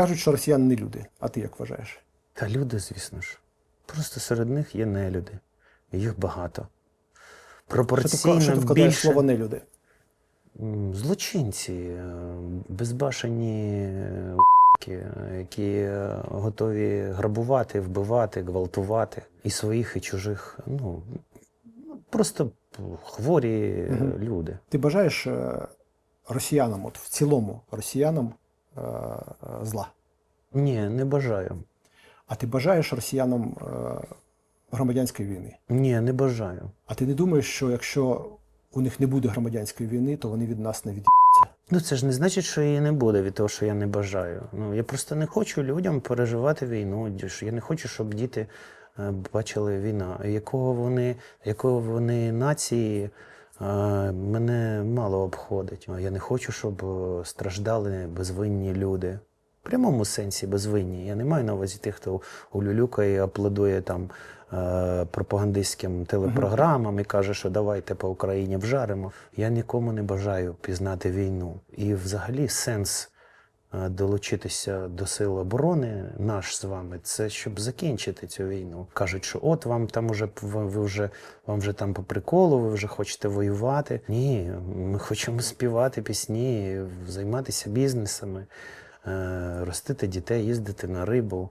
Кажуть, що росіяни не люди. А ти як вважаєш? Та люди, звісно ж. Просто серед них є нелюди. Їх багато. Пропорційно що ти вкладаєш більше слово не люди? м, злочинці, е, безбашені е, які готові грабувати, вбивати, гвалтувати і своїх, і чужих. Ну, просто хворі Мгм. люди. Ти бажаєш е, росіянам, от в цілому росіянам зла? Ні, не бажаю. А ти бажаєш росіянам е, громадянської війни? Ні, не бажаю. А ти не думаєш, що якщо у них не буде громадянської війни, то вони від нас не від Ну, це ж не значить, що її не буде від того, що я не бажаю. Ну, я просто не хочу людям переживати війну. Я не хочу, щоб діти е, бачили війна. Якого вони, якого вони нації, е, мене мало обходить. Я не хочу, щоб е, страждали безвинні люди. В прямому сенсі безвинні. Я не маю на увазі тих, хто улюлюкає і аплодує там е, пропагандистським телепрограмам і каже, що давайте по Україні вжаримо. Я нікому не бажаю пізнати війну. І взагалі сенс долучитися до сил оборони наш з вами, це щоб закінчити цю війну. Кажуть, що от вам там уже ви вже вам вже там по приколу, ви вже хочете воювати. Ні, ми хочемо співати пісні, займатися бізнесами, е, ростити дітей, їздити на рибу.